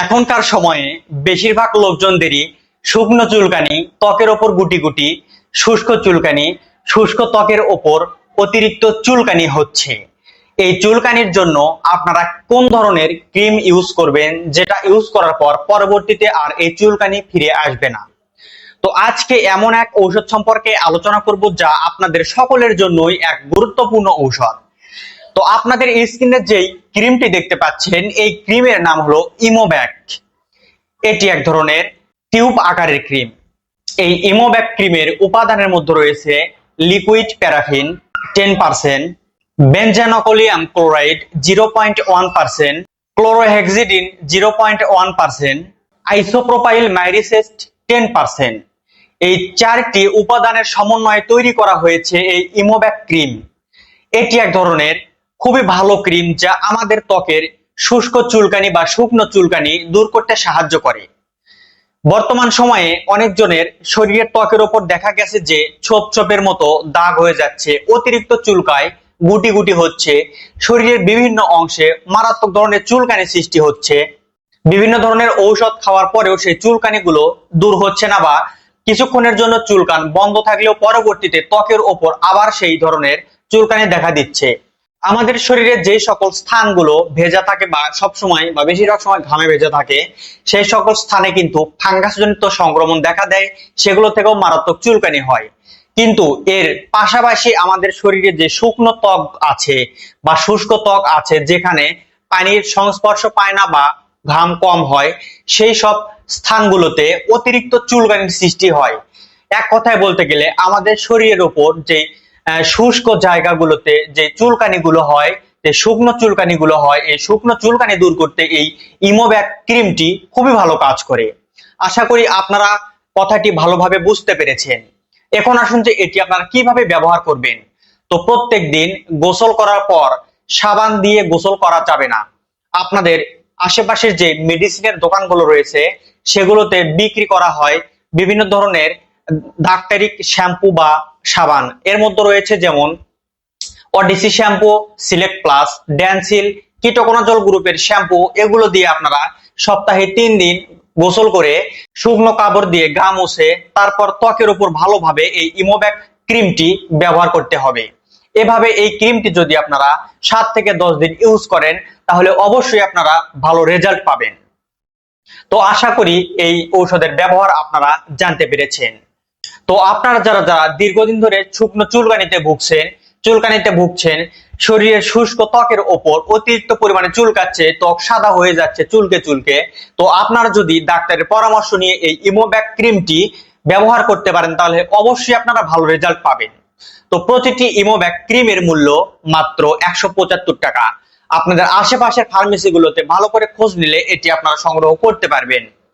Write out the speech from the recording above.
এখনকার সময়ে বেশিরভাগ লোকজনদেরই শুকনো চুলকানি, ত্বকের ওপর গুটি গুটি, শুষ্ক চুলকানি, শুষ্ক ত্বকের ওপর অতিরিক্ত চুলকানি হচ্ছে। এই চুলকানির জন্য আপনারা কোন ধরনের ক্রিম ইউজ করবেন, যেটা ইউজ করার পর পরবর্তীতে আর এই চুলকানি ফিরে আসবে না। তো আজকে এমন এক ঔষধ সম্পর্কে আলোচনা করব যা আপনাদের সকলের জন্যই এক গুরুত্বপূর্ণ ঔষধ। তো আপনাদের স্ক্রিনে যেই ক্রিমটি দেখতে পাচ্ছেন, এই ক্রিমের নাম হলো ইমোব্যাক এটি এক ধরনের টিউব আকারের ক্রিম এই ইমোব্যাক ক্রিমের উপাদানের মধ্যে রয়েছে liquid paraffin ten percent benzalkonium chloride zero point one percent chlorhexidine zero point one percent isopropyl myristate ten percent এই চারটি উপাদানের সমন্বয়ে তৈরি করা হয়েছে এই ইমোব্যাক ক্রিম এটি এক ধরনের খুবই ভালো ক্রিম যা আমাদের ত্বকের শুষ্ক চুলকানি বা শুকনো চুলকানি দূর করতে সাহায্য করে। বর্তমান সময়ে অনেকজনের শরীরের ত্বকের ওপর দেখা গেছে যে ছোপ ছোপের মতো দাগ হয়ে যাচ্ছে, অতিরিক্ত চুলকায় গুটি গুটি হচ্ছে, শরীরের বিভিন্ন অংশে মারাত্মক ধরনের চুলকানি সৃষ্টি হচ্ছে। বিভিন্ন ধরনের ঔষধ খাওয়ার পরেও সেই চুলকানিগুলো দূর হচ্ছে না বা কিছুক্ষণের জন্য চুলকান বন্ধ থাকলেও পরবর্তীতে ত্বকের ওপর আবার সেই ধরনের চুলকানি দেখা দিচ্ছে। আমাদের শরীরে যে সকল স্থানগুলো ভেজা থাকে বা সব সময় বা বেশিরভাগ সময় ঘামে ভেজা থাকে, সেই সকল স্থানে কিন্তু ফাঙ্গাসজনিত সংক্রমণ দেখা দেয়, সেগুলো থেকেও মারাত্মক চুলকানি হয়। কিন্তু এর পাশাপাশি আমাদের শরীরে যে শুকনো ত্বক আছে বা শুষ্ক ত্বক আছে, যেখানে পানির সংস্পর্শ পায় না বা ঘাম কম হয়, সেই সব স্থানগুলোতে অতিরিক্ত চুলকানির সৃষ্টি হয়। এক কথায় বলতে গেলে আমাদের শরীরের উপর যে শুষ্ক জায়গাগুলোতে যে চুলকানিগুলো হয়, যে শুকনো চুলকানিগুলো হয়, এই শুকনো চুলকানি দূর করতে এই ইমোব্যাক ক্রিমটি খুবই ভালো কাজ করে। আশা করি আপনারা কথাটি ভালোভাবে বুঝতে পেরেছেন। এখন আসুন যে এটি আপনারা কীভাবে ব্যবহার করবেন। তো প্রত্যেক দিন গোসল করার পর সাবান দিয়ে গোসল করা যাবে না। আপনাদের আশেপাশের যে মেডিসিনের দোকানগুলো রয়েছে, সেগুলোতে বিক্রি করা হয় বিভিন্ন ধরনের ডাক্তারি শ্যাম্পু বা সাবান। এর মধ্যে রয়েছে যেমন অডিসি শ্যাম্পু সিলেক্ট প্লাস ড্যান্সিল কিটোকোনাজল গ্রুপের শ্যাম্পু এগুলো দিয়ে আপনারা সপ্তাহে তিন দিন গোসল করে শুকনো কাপড় দিয়ে গা মুছে তারপর ত্বকের উপর ভালোভাবে এই ইমোব্যাক ক্রিমটি ব্যবহার করতে হবে। এভাবে এই ক্রিমটি যদি আপনারা সাত থেকে দশ দিন ইউজ করেন, তাহলে অবশ্যই আপনারা ভালো রেজাল্ট পাবেন। তো আশা করি এই ঔষধের ব্যবহার আপনারা জানতে পেরেছেন। তো আপনারা যারা যারা দীর্ঘদিন ধরে শুকনো চুলকানিতে ভুগছেন চুলকানিতে ভুগছেন শরীরের শুষ্ক ত্বকের ওপর অতিরিক্ত পরিমাণে চুলকাচ্ছে, ত্বক সাদা হয়ে যাচ্ছে চুলকে চুলকে, তো আপনারা যদি ডাক্তারের পরামর্শ নিয়ে এই ইমোব্যাক ক্রিমটি ব্যবহার করতে পারেন, তাহলে অবশ্যই আপনারা ভালো রেজাল্ট পাবেন। তো প্রতিটি ইমোব্যাক ক্রিমের মূল্য মাত্র একশো পঁচাত্তর টাকা। আপনাদের আশেপাশের ফার্মেসিগুলোতে ভালো করে খোঁজ নিলে এটি আপনারা সংগ্রহ করতে পারবেন।